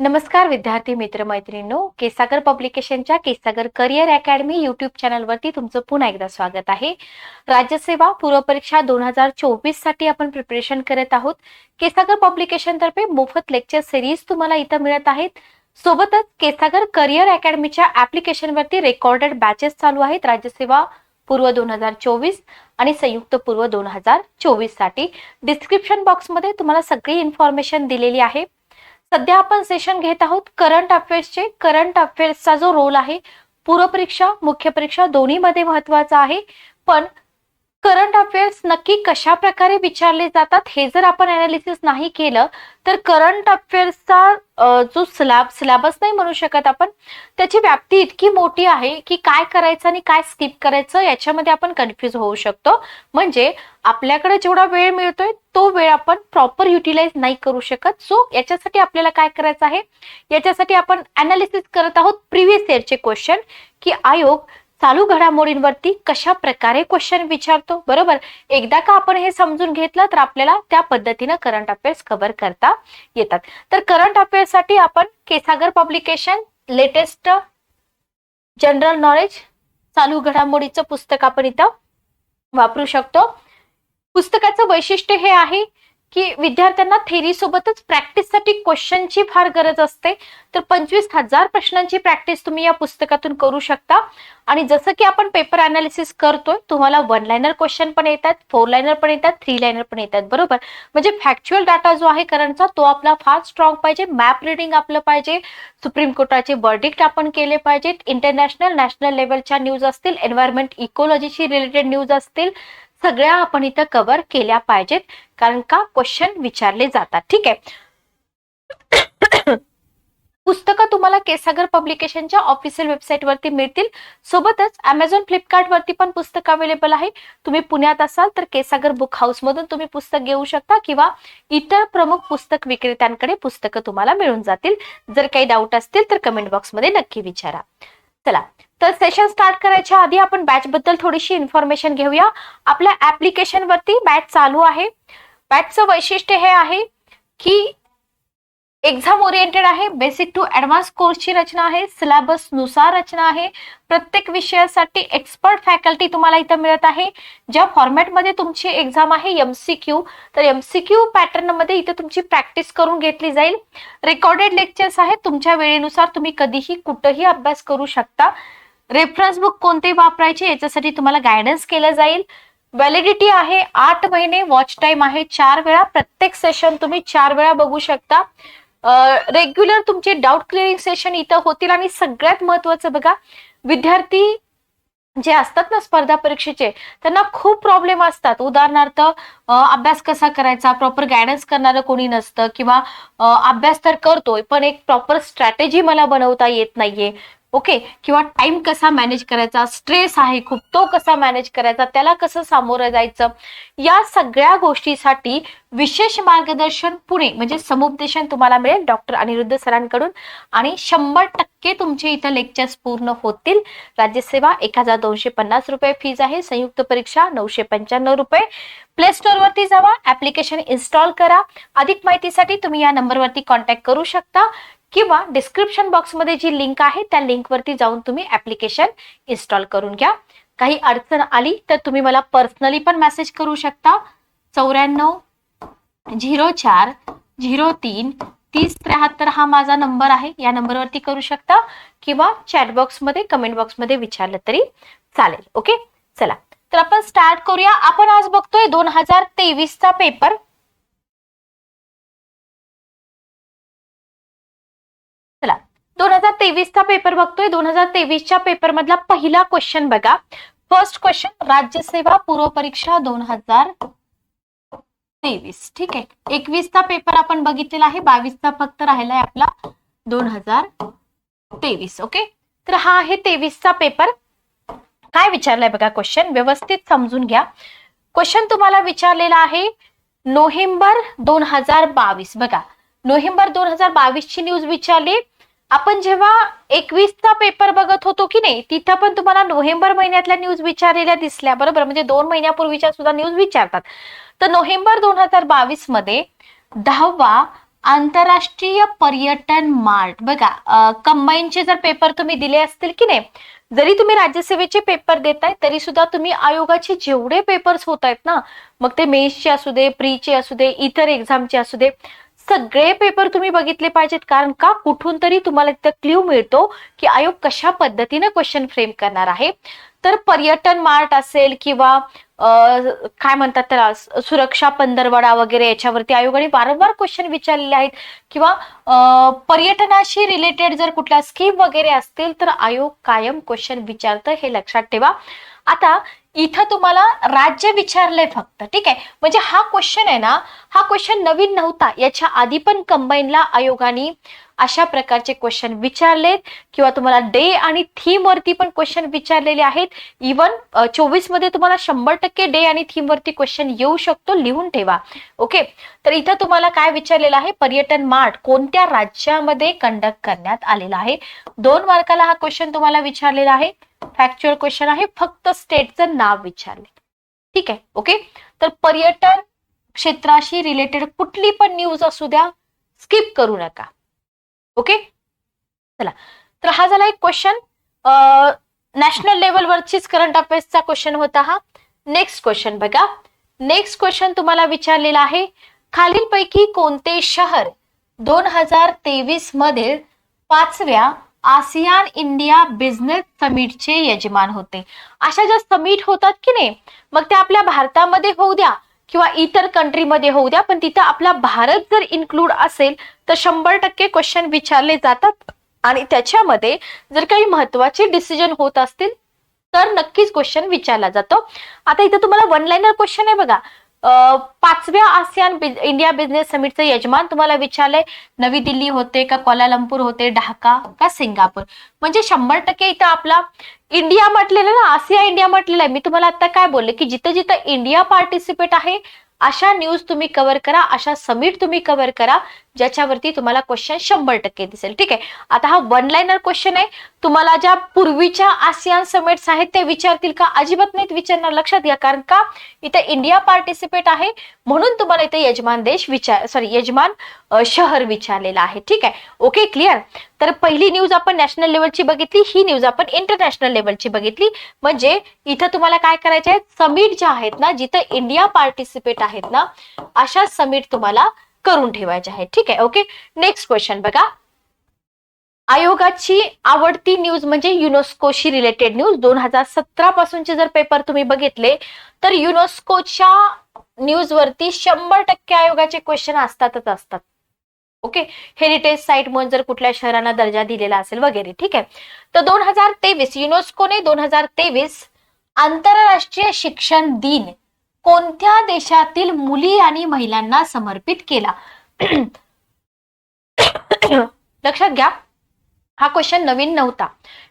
नमस्कार विद्यार्थी मित्र मैत्रिणींनो केसागर पब्लिकेशनच्या केसागर करिअर अकॅडमी युट्यूब चॅनलवरती तुमचं पुन्हा एकदा स्वागत आहे. राज्यसेवा पूर्वपरीक्षा दोन हजार चोवीससाठी आपण प्रिपरेशन करत आहोत. केसागर पब्लिकेशनतर्फे मोफत लेक्चर सिरीज तुम्हाला इथं मिळत आहेत. सोबतच केसागर करिअर अकॅडमीच्या ऍप्लिकेशनवरती रेकॉर्डेड बॅचेस चालू आहेत राज्यसेवा पूर्व दोन हजार चोवीस आणि संयुक्त पूर्व दोन हजार चोवीससाठी डिस्क्रिप्शन बॉक्समध्ये तुम्हाला सगळी इन्फॉर्मेशन दिलेली आहे. सध्या आपण सेशन घेत आहोत करंट अफेअर्सचे करंट अफेअर्सचा जो रोल आहे पूर्वपरीक्षा मुख्य परीक्षा दोन्हीमध्ये महत्त्वाचा आहे. पण करंट अफेअर्स नक्की कशा प्रकारे विचारले जातात हे जर आपण अनालिसिस नाही केलं तर करंट अफेअर्सचा जो स्लॅब सिलेबस नाही म्हणू शकत आपण त्याची व्याप्ती इतकी मोठी आहे की काय करायचं आणि काय स्किप करायचं याच्यामध्ये आपण कन्फ्युज होऊ शकतो. म्हणजे आपल्याकडे जेवढा वेळ मिळतोय तो वेळ आपण प्रॉपर युटिलाइज नाही करू शकत. सो याच्यासाठी आपल्याला काय करायचं आहे? याच्यासाठी आपण अनालिसिस करत आहोत प्रिव्हियस इयरचे क्वेश्चन की आयोग चालू घडामोडींवरती कशा प्रकारे क्वेश्चन विचारतो? बरोबर? एकदा का आपण हे समजून घेतलं तर आपल्याला त्या पद्धतीनं करंट अफेअर्स कव्हर करता येतात. तर करंट अफेअर्ससाठी आपण KSagar publication latest general knowledge चालू घडामोडीचं पुस्तक आपण इथं वापरू शकतो. पुस्तकाचं वैशिष्ट्य हे आहे की विद्यार्थ्यांना थेरी सोबतच प्रॅक्टिससाठी क्वेश्चनची फार गरज असते. तर पंचवीस हजार प्रश्नांची प्रॅक्टिस तुम्ही या पुस्तकातून करू शकता. आणि जसं की आपण पेपर अनालिसिस करतोय तुम्हाला वन लाईनर क्वेश्चन पण येतात फोर लाईनर पण येतात थ्री लाईनर पण येतात बरोबर? म्हणजे फॅक्च्युअल डाटा जो आहे करंटचा तो आपला फार स्ट्रॉंग पाहिजे. मॅप रिडिंग आपलं पाहिजे. सुप्रीम कोर्टाचे वर्डिक्ट आपण केले पाहिजेत. इंटरनॅशनल नॅशनल लेवलच्या न्यूज असतील. एन्व्हायरमेंट इकोलॉजीशी रिलेटेड न्यूज असतील. सगळ्या आपण इथं कव्हर केल्या पाहिजेत कारण का? क्वेश्चन विचारले जातात. ठीक आहे? पुस्तकं तुम्हाला केसागर पब्लिकेशनच्या ऑफिशियल वेबसाईट वरती मिळतील. सोबतच अमेझॉन फ्लिपकार्ट वरती पण पुस्तक अवेलेबल आहे. तुम्ही पुण्यात असाल तर केसागर बुक हाऊस मधून तुम्ही पुस्तक घेऊ शकता किंवा इतर प्रमुख पुस्तक विक्रेत्यांकडे पुस्तकं तुम्हाला मिळून जातील. जर काही डाऊट असतील तर कमेंट बॉक्समध्ये नक्की विचारा. चला तर सेशन स्टार्ट करायच्या आधी आपण बॅच बद्दल थोडीशी इन्फॉर्मेशन घेऊया. आपल्या ऍप्लिकेशन वरती बॅच चालू आहे. बॅचचं वैशिष्ट्य हे आहे की एक्झाम ओरिएंटेड आहे बेसिक टू ऍडव्हान्स कोर्सची रचना आहे सिलेबसनुसार रचना आहे. प्रत्येक विषयासाठी एक्सपर्ट फॅकल्टी तुम्हाला इथं मिळत आहे. ज्या फॉर्मॅटमध्ये तुमची एक्झाम आहे एमसीक्यू तर एमसीक्यू पॅटर्नमध्ये इथे तुमची प्रॅक्टिस करून घेतली जाईल. रेकॉर्डेड लेक्चर्स आहेत तुमच्या वेळेनुसार तुम्ही कधीही कुठंही अभ्यास करू शकता. रेफरन्स बुक कोणते वापरायचे याच्यासाठी तुम्हाला गायडन्स केलं जाईल. व्हॅलिडिटी आहे आठ महिने वॉच टाइम आहे चार वेळा प्रत्येक सेशन तुम्ही चार वेळा बघू शकता. रेग्युलर तुमचे डाऊट क्लिअरिंग सेशन इथं होतील आणि सगळ्यात महत्वाचं बघा विद्यार्थी जे असतात ना स्पर्धा परीक्षेचे त्यांना खूप प्रॉब्लेम असतात. उदाहरणार्थ अभ्यास कसा करायचा? प्रॉपर गायडन्स करणारं कोणी नसतं किंवा अभ्यास तर करतोय पण एक प्रॉपर स्ट्रॅटेजी मला बनवता येत नाहीये. ओके? किंवा टाइम कसा मॅनेज करायचा? स्ट्रेस आहे खूप. तो कसा मॅनेज करायचा? त्याला कसं सामोरं जायचं? या सगळ्या गोष्टीसाठी विशेष मार्गदर्शन पुणे म्हणजे समुपदेशन तुम्हाला मिळेल डॉक्टर अनिरुद्ध सरांकडून. आणि शंभर टक्के तुमचे इथं लेक्चर्स पूर्ण होतील. राज्यसेवा एक हजार दोनशे पन्नास रुपये फीज आहे. संयुक्त परीक्षा नऊशे पंच्याण्णव रुपये. प्ले स्टोअर वरती जावा. ऍप्लिकेशन इन्स्टॉल करा. अधिक माहितीसाठी तुम्ही या नंबरवरती कॉन्टॅक्ट करू शकता. किंवा डिस्क्रिप्शन बॉक्समध्ये जी लिंक आहे त्या लिंकवरती जाऊन तुम्ही ऍप्लिकेशन इन्स्टॉल करून घ्या. काही अडचण आली तर तुम्ही मला पर्सनली पण मेसेज करू शकता. चौऱ्याण्णव झिरो चार झिरो तीन तीस त्र्याहत्तर हा माझा नंबर आहे. या नंबरवरती करू शकता किंवा चॅट बॉक्समध्ये कमेंट बॉक्समध्ये विचारलं तरी चालेल. ओके चला. तर आपण स्टार्ट करूया. आपण आज बघतोय दोन हजार तेवीसचा पेपर तेवीसचा पेपर बघतोय. दोन हजार तेवीसच्या पेपर मधला पहिला क्वेश्चन बघा. फर्स्ट क्वेश्चन राज्यसेवा पूर्व परीक्षा दोन हजार तेवीस. ठीक आहे. एकवीसचा पेपर आपण बघितलेला आहे. बावीसचा फक्त राहिलाय आपला दोन हजार तेवीस. ओके तर हा आहे तेवीसचा पेपर काय विचारलाय बघा क्वेश्चन व्यवस्थित समजून घ्या. क्वेश्चन तुम्हाला विचारलेला आहे नोव्हेंबर दोन हजार बावीस. बघा नोव्हेंबर दोन हजार बावीस ची न्यूज विचारली आपण जेव्हा एकवीसचा पेपर बघत होतो की नाही तिथं पण तुम्हाला नोव्हेंबर महिन्यातल्या न्यूज विचारलेल्या दिसल्या बरोबर? म्हणजे दोन महिन्यापूर्वीच्या सुद्धा न्यूज विचारतात. तर नोव्हेंबर दोन हजार बावीसमध्ये दहावा आंतरराष्ट्रीय पर्यटन मार्ट बघा कंबाईनचे जर पेपर तुम्ही दिले असतील की नाही जरी तुम्ही राज्यसेवेचे पेपर देताय तरी सुद्धा तुम्ही आयोगाचे जेवढे पेपर्स होत आहेत ना मग ते मेसचे असू दे प्रीचे असू दे इतर एक्झामचे असू दे सगळे पेपर तुम्ही बघितले पाहिजेत. कारण का? कुठून तरी तुम्हाला तिथं क्ल्यू मिळतो की आयोग कशा पद्धतीने क्वेश्चन फ्रेम करणार आहे. तर पर्यटन मार्ट असेल किंवा काय म्हणतात त्याला सुरक्षा पंधरवडा वगैरे याच्यावरती आयोगाने वारंवार क्वेश्चन विचारलेले आहेत. किंवा पर्यटनाशी रिलेटेड जर कुठल्या स्कीम वगैरे असतील तर आयोग कायम क्वेश्चन विचारतं हे लक्षात ठेवा. आता इथं तुम्हाला राज्य विचारलंय फक्त ठीक आहे? म्हणजे हा क्वेश्चन आहे ना हा क्वेश्चन नवीन नव्हता. याच्या आधी पण कंबाईनला आयोगाने अशा प्रकारचे क्वेश्चन विचारलेत किंवा तुम्हाला डे आणि थीम वरती पण क्वेश्चन विचारलेले आहेत. इवन चोवीसमध्ये तुम्हाला शंभर टक्के डे आणि थीम वरती क्वेश्चन येऊ शकतो लिहून ठेवा. ओके तर इथं तुम्हाला काय विचारलेलं आहे? पर्यटन मार्ट कोणत्या राज्यामध्ये कंडक्ट करण्यात आलेला आहे? दोन मार्काला हा क्वेश्चन तुम्हाला विचारलेला आहे. फॅक्च्युअल क्वेश्चन आहे फक्त स्टेटचं नाव विचारले. ठीक आहे ओके तर पर्यटन क्षेत्राशी रिलेटेड कुठली पण न्यूज असू द्या स्किप करू नका. ओके चला. तर हा झाला एक क्वेश्चन नॅशनल लेवलवरचीच करंट अफेअर्सचा क्वेश्चन होता हा. नेक्स्ट क्वेश्चन बघा. नेक्स्ट क्वेश्चन तुम्हाला विचारलेला आहे खालीलपैकी कोणते शहर दोन हजार तेवीसमध्ये पाचव्या आसियान इंडिया बिझनेस समिटचे यजमान होते. अशा ज्या समिट होतात की नाही मग त्या आपल्या भारतामध्ये होऊ द्या किंवा इतर कंट्रीमध्ये होऊ द्या पण तिथं आपला भारत जर इन्क्लूड असेल तर शंभर टक्के क्वेश्चन विचारले जातात. आणि त्याच्यामध्ये जर काही महत्त्वाचे डिसिजन होत असतील तर नक्कीच क्वेश्चन विचारला जातो. आता इथं तुम्हाला वन लाईनर क्वेश्चन आहे बघा. पाचव्या आसियान बिज- इंडिया बिझनेस समिटचं यजमान तुम्हाला विचारलंय नवी दिल्ली होते का कोलालंपूर होते ढाका का सिंगापूर? म्हणजे शंभर टक्के इथं आपला इंडिया म्हटलेलं ना आसिया इंडिया म्हटलेलं आहे. मी तुम्हाला आता काय बोलले की जिथं जिथं इंडिया पार्टिसिपेट आहे अशा न्यूज तुम्ही कव्हर करा अशा समिट तुम्ही कव्हर करा ज्याच्यावरती तुम्हाला क्वेश्चन शंभर टक्के दिसेल. ठीक आहे? आता हा वन लाईनर क्वेश्चन आहे. तुम्हाला ज्या पूर्वीच्या आसियान समिट्स आहेत ते विचारतील का? अजिबात नाहीत विचारणार लक्षात घ्या. कारण का? इथे इंडिया पार्टिसिपेट आहे. म्हणून तुम्हाला इथे यजमान देश विचार सॉरी यजमान शहर विचारलेलं आहे. ठीक आहे? ओके क्लिअर तर पहिली न्यूज आपण नॅशनल लेवलची बघितली ही न्यूज आपण इंटरनॅशनल लेवलची बघितली. म्हणजे इथं तुम्हाला काय करायचे आहे समिट ज्या आहेत ना जिथं इंडिया पार्टिसिपेट आहेत ना अशा समिट तुम्हाला करून ठेवायच्या आहेत. ठीक आहे ओके नेक्स्ट क्वेश्चन बघा. आयोगाची आवडती न्यूज म्हणजे युनेस्कोशी रिलेटेड न्यूज दोन हजार सतरा पासूनचे जर पेपर तुम्ही बघितले तर युनेस्कोच्या न्यूज वरती शंभर टक्के आयोगाचे क्वेश्चन असतातच असतात. ओके? हेरिटेज साईट म्हणून जर कुठल्या शहरांना दर्जा दिलेला असेल वगैरे ठीक आहे? तर दोन हजार तेवीस युनेस्कोने दोन हजार तेवीस आंतरराष्ट्रीय शिक्षण दिन कोणत्या देशातील मुली आणि महिलांना समर्पित केला? लक्षात घ्या. हा क्वेश्चन नवीन नव्हता.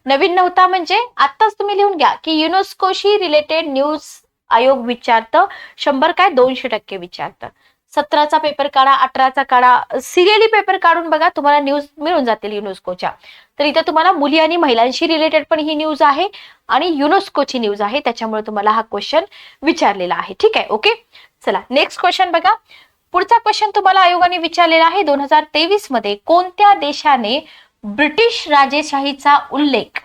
नवीन नव्हता म्हणजे आत्ताच तुम्ही लिहून घ्या की युनेस्कोशी रिलेटेड न्यूज आयोग विचारतं शंभर काय दोनशे टक्के विचारतं. सतराचा पेपर काढा अठराचा काढा सिरियली पेपर काढून बघा तुम्हाला न्यूज मिळून जातील युनेस्कोच्या तर इथं तुम्हाला मुली आणि महिलांशी रिलेटेड पण ही न्यूज आहे आणि युनेस्कोची न्यूज आहे त्याच्यामुळे तुम्हाला हा क्वेश्चन विचारलेला आहे. ठीक आहे ओके चला नेक्स्ट क्वेश्चन बघा. पुढचा क्वेश्चन तुम्हाला आयोगाने विचारलेला आहे दोन हजार तेवीसमध्ये कोणत्या देशाने ब्रिटिश राजेशाहीचा उल्लेख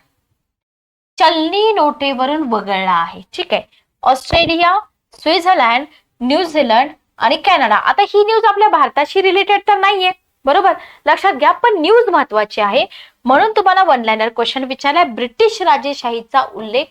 चलनी नोटेवरून वगळला आहे? ठीक आहे. ऑस्ट्रेलिया स्वित्झर्लंड न्यूझीलंड आणि कॅनडा. आता ही न्यूज आपल्या भारताशी रिलेटेड तर नाहीये. बरोबर? लक्षात घ्या पण न्यूज महत्वाची आहे. म्हणून तुम्हाला वन लायनर क्वेश्चन विचारलाय. ब्रिटिश राजेशाहीचा उल्लेख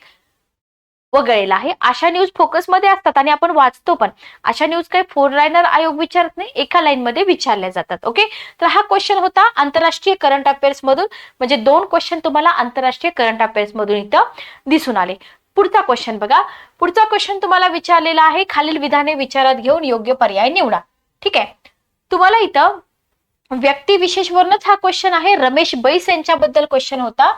वगळलेला आहे. अशा न्यूज फोकसमध्ये असतात आणि आपण वाचतो पण. अशा न्यूज काही फोर लाईनर आयोग विचारत नाही एका लाईन मध्ये विचारल्या जातात. ओके तर हा क्वेश्चन होता आंतरराष्ट्रीय करंट अफेअर्स मधून. म्हणजे दोन क्वेश्चन तुम्हाला आंतरराष्ट्रीय करंट अफेअर्स मधून इथं दिसून आले. पुढचा क्वेश्चन बघा. पुढचा क्वेश्चन तुम्हाला विचारलेला आहे खालील विधाने विचारात घेऊन योग्य पर्याय निवडा. ठीक आहे? तुम्हाला इथं व्यक्तिविशेषवरूनच हा क्वेश्चन आहे. रमेश बैस यांच्याबद्दल क्वेश्चन होता.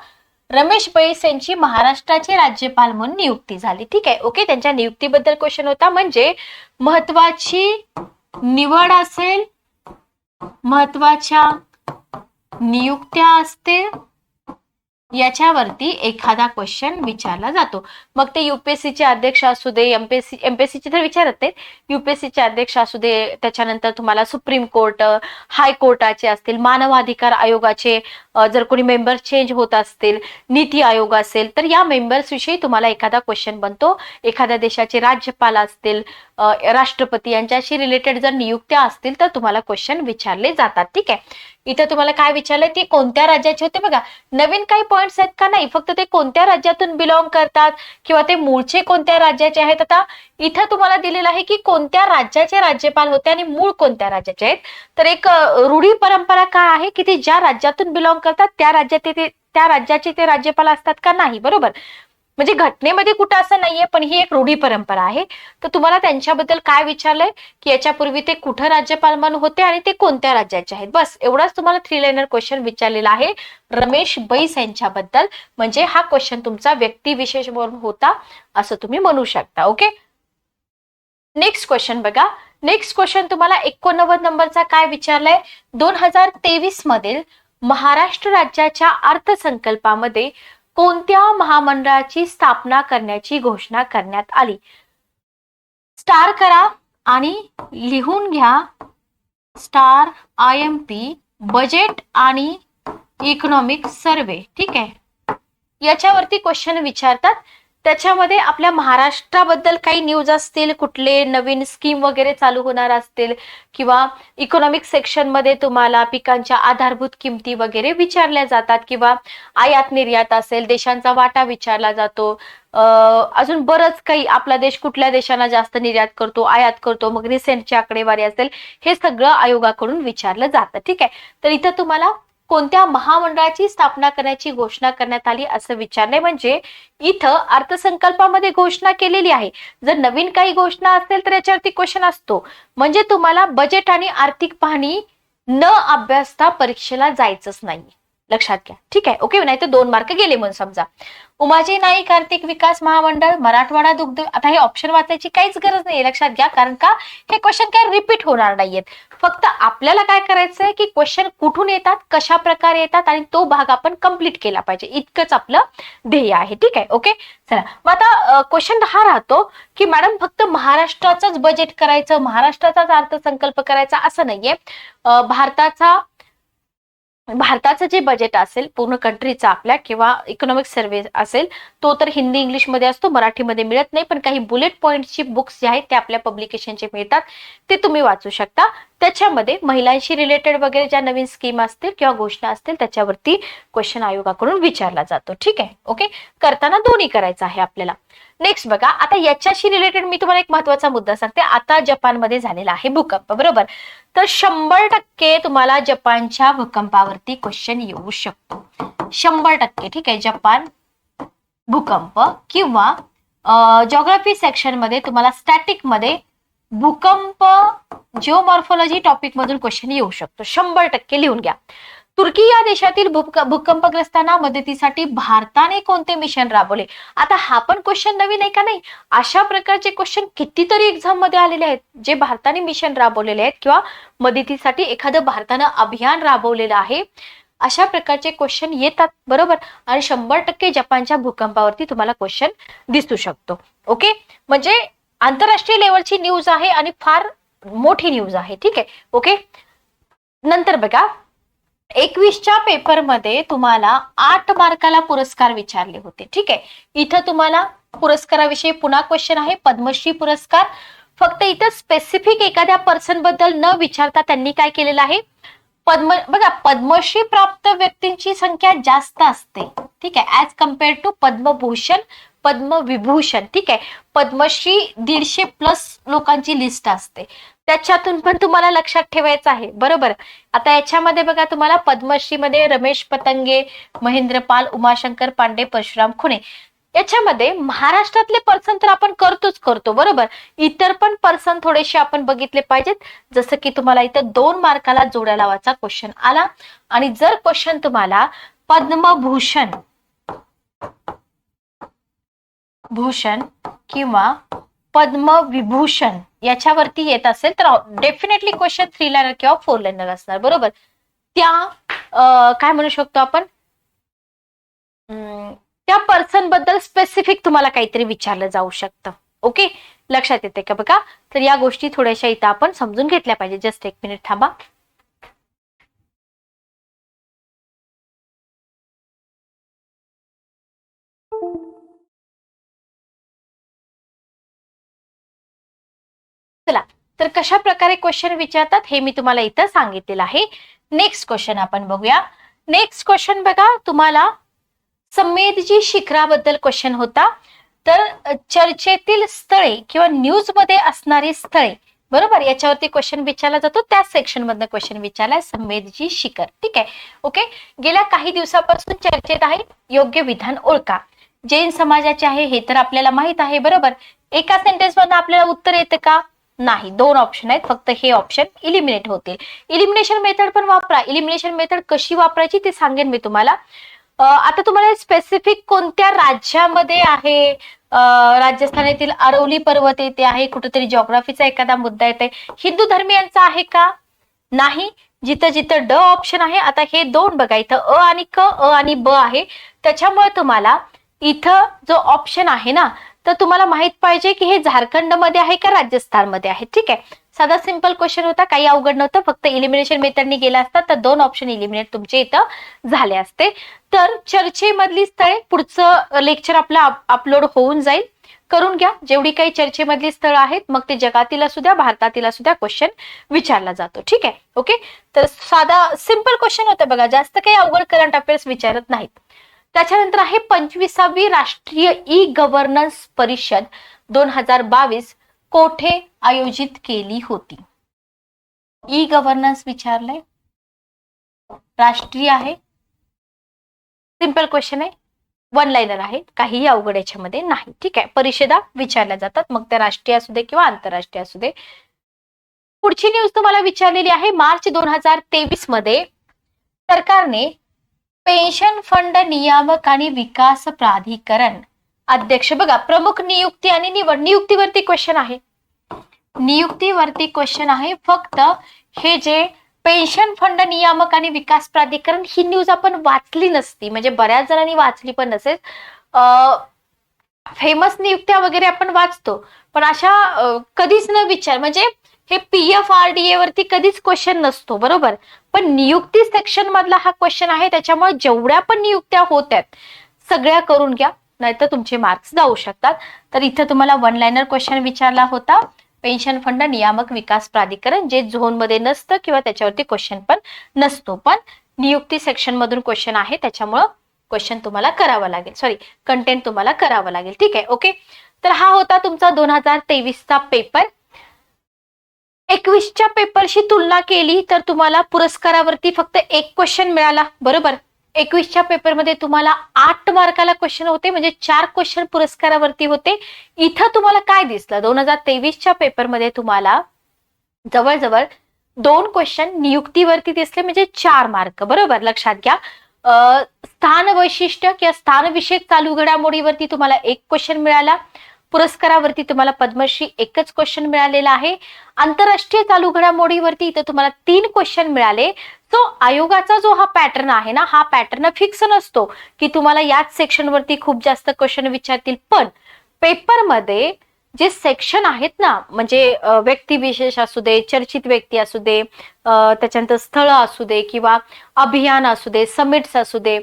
रमेश बैस यांची महाराष्ट्राचे राज्यपाल म्हणून नियुक्ती झाली. ठीक आहे? ओके त्यांच्या नियुक्तीबद्दल क्वेश्चन होता. म्हणजे महत्वाची निवड असेल महत्त्वाच्या नियुक्त्या असतील याच्यावरती एखादा क्वेश्चन विचारला जातो. मग ते युपीएससीचे अध्यक्ष असू दे एमपीएससी एमपीएससीचे तर विचारत नाहीत. युपीएससीचे अध्यक्ष असू दे त्याच्यानंतर तुम्हाला सुप्रीम कोर्ट हायकोर्टाचे असतील मानवाधिकार आयोगाचे जर कोणी मेंबर चेंज होत असतील नीती आयोग असेल तर या मेंबर्सविषयी तुम्हाला एखादा क्वेश्चन बनतो. एखाद्या देशाचे राज्यपाल असतील राष्ट्रपती यांच्याशी रिलेटेड जर नियुक्त्या असतील तर तुम्हाला क्वेश्चन विचारले जातात. ठीक आहे? इथं तुम्हाला काय विचारलंय ते कोणत्या राज्याचे होते बघा. नवीन काही पॉइंट्स आहेत का नाही? फक्त ते कोणत्या राज्यातून बिलॉंग करतात? किंवा ते मूळचे कोणत्या राज्याचे आहेत? आता इथं तुम्हाला दिलेलं आहे की कोणत्या राज्याचे राज्यपाल होते आणि मूळ कोणत्या राज्याचे आहेत? तर एक रूढी परंपरा काय आहे की ते ज्या राज्यातून बिलॉंग करतात त्या राज्यात ते त्या राज्याचे ते राज्यपाल असतात का नाही? बरोबर? म्हणजे घटनेमध्ये कुठं असं नाहीये पण ही एक रूढी परंपरा आहे. तर तुम्हाला त्यांच्याबद्दल काय विचारलंय? की याच्यापूर्वी ते कुठं राज्यपाल म्हणून होते आणि ते कोणत्या राज्याचे आहेत? बस एवढाच तुम्हाला थ्री लाईनर क्वेश्चन विचारलेला आहे रमेश बैस यांच्याबद्दल. म्हणजे हा क्वेश्चन तुमचा व्यक्तिविशेष म्हणून होता असं तुम्ही म्हणू शकता ओके नेक्स्ट क्वेश्चन बघा. नेक्स्ट क्वेश्चन तुम्हाला एकोणनव्वद नंबरचा काय विचारलाय? दोन हजार तेवीस मधील महाराष्ट्र राज्याच्या अर्थसंकल्पामध्ये कोणत्या महामंडळाची स्थापना करण्याची घोषणा करण्यात आली? स्टार करा आणि लिहून घ्या. Star I M P budget आणि इकॉनॉमिक सर्वे. ठीक आहे? याच्यावरती क्वेश्चन विचारतात. त्याच्यामध्ये आपल्या महाराष्ट्राबद्दल काही न्यूज असतील कुठले नवीन स्कीम वगैरे चालू होणार असतील किंवा इकॉनॉमिक सेक्शनमध्ये तुम्हाला पिकांच्या आधारभूत किमती वगैरे विचारल्या जातात किंवा आयात निर्यात असेल देशांचा वाटा विचारला जातो. अजून बरंच काही आपला देश कुठल्या देशांना जास्त निर्यात करतो आयात करतो मग रिसेंटची आकडेवारी असेल हे सगळं आयोगाकडून विचारलं जातं. ठीक आहे? तर इथं तुम्हाला कोणत्या महामंडळाची स्थापना करण्याची घोषणा करण्यात आली असं विचारणे म्हणजे इथं अर्थसंकल्पामध्ये घोषणा केलेली आहे. जर नवीन काही घोषणा असेल तर याच्यावरती क्वेश्चन असतो. म्हणजे तुम्हाला बजेट आणि आर्थिक पाहणी न अभ्यासता परीक्षेला जायचंच नाही लक्षात घ्या. ठीक आहे? ओके नाही तर दोन मार्क गेले म्हणून समजा. उमाजी नाईक आर्थिक विकास महामंडळ मराठवाडा दुग्ध आता हे ऑप्शन वाचायची काहीच गरज नाही लक्षात घ्या कारण का? हे क्वेश्चन काय रिपीट होणार नाहीयेत. फक्त आपल्याला काय करायचंय की क्वेश्चन कुठून येतात कशा प्रकारे येतात आणि तो भाग आपण कंप्लीट केला पाहिजे. इतकंच आपलं ध्येय आहे. ठीक आहे? ओके चला. मग आता क्वेश्चन हा राहतो की मॅडम फक्त महाराष्ट्राचंच बजेट करायचं महाराष्ट्राचाच अर्थसंकल्प करायचा असं नाहीये. भारताचा भारताचं जे बजेट असेल पूर्ण कंट्रीचा आपल्या किंवा इकॉनॉमिक सर्व्हे असेल तो तर हिंदी इंग्लिशमध्ये असतो मराठीमध्ये मिळत नाही पण काही बुलेट पॉईंटची बुक्स जे आहेत ते आपल्या पब्लिकेशनचे मिळतात ते तुम्ही वाचू शकता. त्याच्यामध्ये महिलांशी रिलेटेड वगैरे ज्या नवीन स्कीम असतील किंवा घोषणा असतील त्याच्यावरती क्वेश्चन आयोगाकडून विचारला जातो. ठीक आहे? ओके करताना दोन्ही करायचं आहे आपल्याला. नेक्स्ट बघा आता याच्याशी रिलेटेड मी तुम्हाला एक महत्त्वाचा मुद्दा सांगते. आता जपानमध्ये झालेला आहे भूकंप बरोबर? तर शंभर टक्के तुम्हाला जपानच्या भूकंपावरती क्वेश्चन येऊ शकतो. शंभर टक्के ठीक आहे? जपान भूकंप किंवा जॉग्राफी सेक्शनमध्ये तुम्हाला स्टॅटिकमध्ये भूकंप जिओमॉर्फॉलॉजी टॉपिक मधून क्वेश्चन येऊ शकतो. शंभर टक्के लिहून घ्या. तुर्की या देशातील भूकंपग्रस्तांना मदतीसाठी भारताने कोणते मिशन राबवले? आता हा पण क्वेश्चन नवीन आहे का नाही? अशा प्रकारचे क्वेश्चन कितीतरी एक्झाममध्ये आलेले आहेत जे भारताने मिशन राबवलेले आहेत किंवा मदतीसाठी एखादं भारतानं अभियान राबवलेलं आहे. अशा प्रकारचे क्वेश्चन येतात बरोबर? आणि शंभर टक्के जपानच्या भूकंपावरती तुम्हाला क्वेश्चन दिसू शकतो. ओके म्हणजे आंतरराष्ट्रीय लेवलची न्यूज आहे आणि फार मोठी न्यूज आहे. ठीक आहे? ओके नंतर बघा. एकवीसच्या पेपरमध्ये तुम्हाला आठ मार्काला पुरस्कार विचारले होते. ठीक आहे? इथं तुम्हाला पुरस्काराविषयी पुन्हा क्वेश्चन आहे. पद्मश्री पुरस्कार. फक्त इथं स्पेसिफिक एखाद्या पर्सनबद्दल न विचारता त्यांनी काय केलेलं आहे? पद्म बघा पद्मश्री प्राप्त व्यक्तींची संख्या जास्त असते. ठीक आहे? As compare to Padma Bhushan Padma Vibhushan. ठीक आहे? पद्मश्री दीडशे प्लस लोकांची लिस्ट असते. त्याच्यातून पण तुम्हाला लक्षात ठेवायचं आहे. बरोबर? आता याच्यामध्ये बघा तुम्हाला पद्मश्रीमध्ये रमेश पतंगे महेंद्र पाल उमाशंकर पांडे परशुराम खुणे याच्यामध्ये महाराष्ट्रातले पर्सन तर आपण करतोच करतो बरोबर? इतर पण पर्सन थोडेसे आपण बघितले पाहिजेत. जसं की तुम्हाला इथं दोन मार्काला जोड्या लावायचा क्वेश्चन आला. आणि जर क्वेश्चन तुम्हाला पद्मभूषण भूषण किंवा पद्मविभूषण याच्यावरती येत असेल तर डेफिनेटली क्वेश्चन थ्री लाईनर किंवा फोर लाईनर असणार बरोबर? त्या काय म्हणू शकतो आपण? त्या पर्सनबद्दल स्पेसिफिक तुम्हाला काहीतरी विचारलं जाऊ शकतं. ओके लक्षात येते का बघा? तर या गोष्टी थोड्याशा इथं आपण समजून घेतल्या पाहिजे. जस्ट एक मिनिट थांबा. तर कशा प्रकारे क्वेश्चन विचारतात हे मी तुम्हाला इथं सांगितलेलं आहे. नेक्स्ट क्वेश्चन आपण बघूया. नेक्स्ट क्वेश्चन बघा तुम्हाला संमेदजी शिखराबद्दल क्वेश्चन होता. तर चर्चेतील स्थळे किंवा न्यूजमध्ये असणारी स्थळे बरोबर? याच्यावरती क्वेश्चन विचारला जातो. त्या सेक्शन मधनं क्वेश्चन विचारलाय संमेदजी शिखर. ठीक आहे? ओके गेल्या काही दिवसापासून चर्चेत आहे योग्य विधान ओळखा. जैन समाजाचे आहे हे तर आपल्याला माहीत आहे बरोबर? एका सेंटेन्स मधनं आपल्याला उत्तर येतं का? नाही. दोन ऑप्शन आहेत. फक्त हे ऑप्शन इलिमिनेट होतील. इलिमिनेशन मेथड पण वापरा. इलिमिनेशन मेथड कशी वापरायची ते सांगेन मी तुम्हाला. आता तुम्हाला स्पेसिफिक कोणत्या राज्यामध्ये आहे? राजस्थान येथील अरवली पर्वत येथे आहे. कुठेतरी जॉग्राफीचा एखादा मुद्दा येते हिंदू धर्मियांचा आहे का? नाही. जिथं जिथं ड ऑप्शन आहे. आता हे दोन बघा. इथं अ आणि क अ आणि ब आहे. त्याच्यामुळे तुम्हाला इथं जो ऑप्शन आहे ना तर तुम्हाला माहीत पाहिजे की हे झारखंडमध्ये आहे का राजस्थानमध्ये आहे? ठीक आहे. साधा सिंपल क्वेश्चन होता. काही अवघड नव्हतं. फक्त इलिमिनेशन मेथडने गेला असता. तर दोन ऑप्शन इलिमिनेट तुमचे इथं झाले असते. तर चर्चेमधली स्थळे पुढचं लेक्चर आपलं अपलोड होऊन जाईल. करून घ्या. जेवढी काही चर्चेमधली स्थळं आहेत मग ते जगातील असू द्या भारतातील असू द्या क्वेश्चन विचारला जातो. ठीक आहे? ओके तर साधा सिंपल क्वेश्चन होतं बघा. जास्त काही अवघड करंट अफेअर्स विचारत नाहीत. त्याच्यानंतर आहे पंचवीसावी राष्ट्रीय ई गव्हर्नन्स परिषद. दोन हजार बावीस कोठे आयोजित केली होती? ई गव्हर्नन्स विचारलंय. राष्ट्रीय आहे. सिंपल क्वेश्चन आहे. वन लाईनर आहे. काहीही अवघड याच्यामध्ये नाही. ठीक आहे. परिषदा विचारल्या जातात. मग त्या राष्ट्रीय असू दे किंवा आंतरराष्ट्रीय असू दे. पुढची न्यूज तुम्हाला विचारलेली आहे. मार्च दोन हजार तेवीसमध्ये सरकारने पेन्शन फंड नियामक आणि विकास प्राधिकरण. अध्यक्ष बघा प्रमुख नियुक्ती आणि निवड. नियुक्तीवरती क्वेश्चन आहे. नियुक्तीवरती क्वेश्चन आहे. फक्त हे जे पेन्शन फंड नियामक आणि विकास प्राधिकरण ही न्यूज आपण वाचली नसती. म्हणजे बऱ्याच जणांनी वाचली पण नसेल. फेमस नियुक्त्या वगैरे आपण वाचतो. पण अशा कधीच न विचार. म्हणजे हे P F R D A वरती कधीच क्वेश्चन नसतो बरोबर? पण नियुक्ती सेक्शन मधला हा क्वेश्चन आहे त्याच्यामुळे जेवढ्या पण नियुक्त्या होत आहेत सगळ्या करून घ्या नाहीतर तुमचे मार्क्स जाऊ शकतात. तर इथं तुम्हाला वन लाईनर क्वेश्चन विचारला होता पेन्शन फंड नियामक विकास प्राधिकरण जे झोनमध्ये नसतं किंवा त्याच्यावरती क्वेश्चन पण नसतो. पण नियुक्ती सेक्शन मधून क्वेश्चन आहे त्याच्यामुळं क्वेश्चन तुम्हाला करावं लागेल. सॉरी कंटेंट तुम्हाला करावं लागेल. ठीक आहे ओके तर हा होता तुमचा दोन हजार तेवीसचा पेपर एकवीसच्या पेपरशी तुलना केली तर तुम्हाला पुरस्कारावरती फक्त एक क्वेश्चन मिळाला. बरोबर? एकवीसच्या पेपरमध्ये तुम्हाला आठ मार्काला क्वेश्चन होते म्हणजे चार क्वेश्चन पुरस्कारावरती होते. इथं तुम्हाला काय दिसलं? दोन हजार तेवीसच्या पेपरमध्ये तुम्हाला जवळजवळ दोन क्वेश्चन नियुक्तीवरती दिसले म्हणजे चार मार्क. बरोबर? लक्षात घ्या. स्थान वैशिष्ट्य किंवा स्थानविषयक चालू घडामोडीवरती तुम्हाला एक क्वेश्चन मिळाला. पुरस्कारावरती तुम्हाला पद्मश्री एकच क्वेश्चन मिळालेला आहे. आंतरराष्ट्रीय चालू घडामोडीवरती इथं तुम्हाला तीन क्वेश्चन मिळाले. सो आयोगाचा जो हा पॅटर्न आहे ना हा पॅटर्न फिक्स नसतो की तुम्हाला याच सेक्शनवरती खूप जास्त क्वेश्चन विचारतील. पण पेपरमध्ये जे सेक्शन आहेत ना म्हणजे व्यक्तिविशेष असू दे चर्चित व्यक्ती असू दे त्याच्यानंतर स्थळ असू दे किंवा अभियान असू दे समिट्स असू दे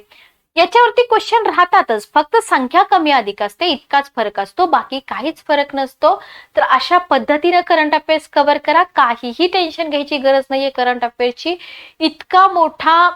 याच्यावरती क्वेश्चन राहतातच. फक्त संख्या कमी अधिक असते इतकाच फरक असतो बाकी काहीच फरक नसतो. तर अशा पद्धतीनं करंट अफेअर्स कव्हर करा. काहीही टेन्शन घ्यायची गरज नाहीये करंट अफेअर्सची इतका मोठा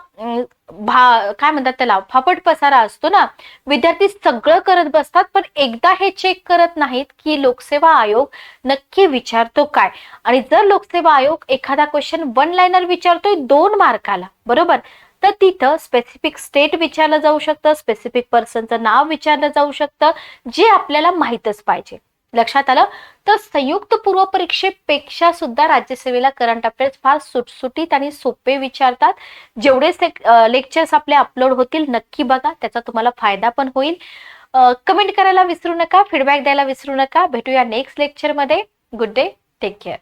भा काय म्हणतात त्याला फापट पसारा असतो ना. विद्यार्थी सगळं करत बसतात पण एकदा हे चेक करत नाहीत की लोकसेवा आयोग नक्की विचारतो काय. आणि जर लोकसेवा आयोग एखादा क्वेश्चन वन लाईनर विचारतोय दोन मार्काला बरोबर? तर तिथं स्पेसिफिक स्टेट विचारलं जाऊ शकतं स्पेसिफिक पर्सनचं नाव विचारलं जाऊ शकतं जे आपल्याला माहीतच पाहिजे. लक्षात आलं? तर संयुक्त पूर्व परीक्षेपेक्षा सुद्धा राज्यसेवेला करंट अफेअर्स फार सुटसुटीत आणि सोपे विचारतात. जेवढे लेक्चर्स आपले अपलोड होतील नक्की बघा त्याचा तुम्हाला फायदा पण होईल. कमेंट करायला विसरू नका फीडबॅक द्यायला विसरू नका. भेटूया नेक्स्ट लेक्चरमध्ये गुड डे टेक केअर